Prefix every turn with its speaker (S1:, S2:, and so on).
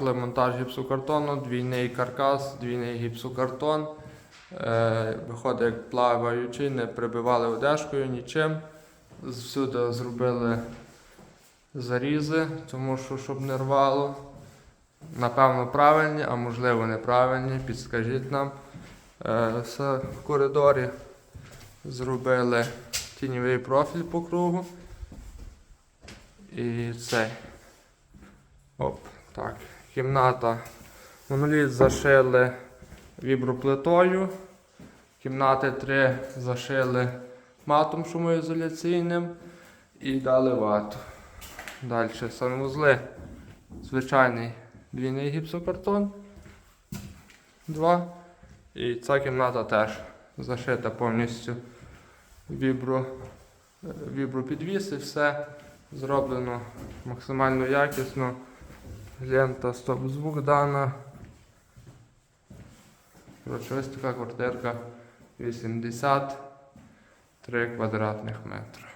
S1: Монтаж гіпсокартону, двійний каркас, двійний гіпсокартон. Е, виходить як плаваючий, не прибивали одежкою нічим. Всюди зробили зарізи, тому що щоб не рвало. Напевно, правильні, а можливо неправильні. Підскажіть нам. Е, все в коридорі зробили тіньовий профіль по кругу. І цей. Оп, так. Кімната. Моноліт зашили віброплитою. Кімнати три зашили матом шумоізоляційним і дали вату. Далі санвузли. Звичайний двійний гіпсокартон. Два. І ця кімната теж зашита повністю вібро, вібропідвіс і все зроблено максимально якісно. Лента стоп-звук дана. Коротше, ось така квартирка 83 квадратних метри.